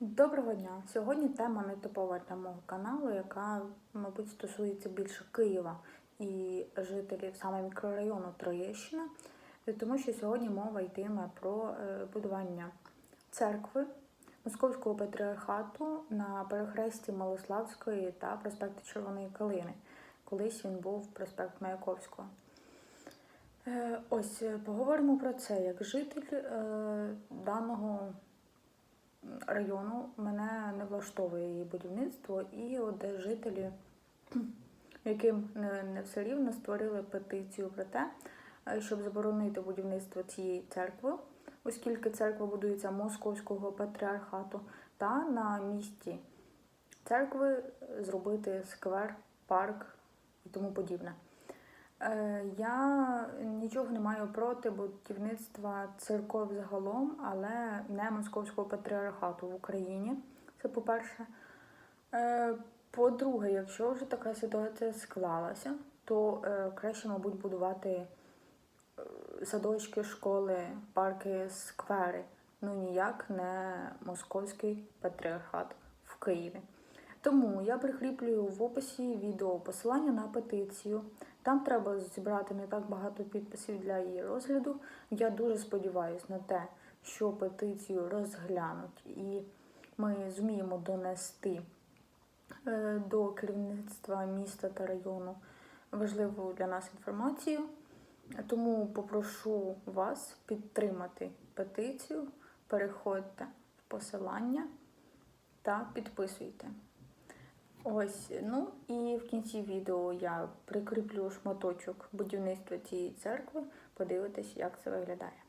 Доброго дня! Сьогодні тема не типова для мого каналу, яка, мабуть, стосується більше Києва і жителів саме мікрорайону Троєщина, тому що сьогодні мова йтиме про е, будування церкви Московського патріархату на перехресті Малославської та проспекту Червоної Калини. Колись він був проспект Маяковського. Е, Ось е, поговоримо про це як житель даного району мене не влаштовує її будівництво, і от жителі, яким не, не все рівно, створили петицію про те, е, щоб заборонити будівництво цієї церкви, оскільки церква будується московського патріархату, та на місці церкви зробити сквер, парк і тому подібне. Е, Я нічого не маю проти будівництва церков загалом, але не московського патріархату в Україні. Це по-перше. Е, По-друге, якщо вже така ситуація склалася, то е, краще, мабуть, будувати садочки, школи, парки, сквери. Ну ніяк не московський патріархат в Києві. Тому я прикріплюю в описі відео посилання на петицію. Там треба зібрати не так багато підписів для її розгляду. Я дуже сподіваюся на те, що петицію розглянуть і ми зуміємо донести е, до керівництва міста та району важливу для нас інформацію. Тому попрошу вас підтримати петицію, переходьте в посилання та підписуйте. Ось, ну і в кінці відео я прикріплю шматочок будівництва цієї церкви. Подивитись, як це виглядає.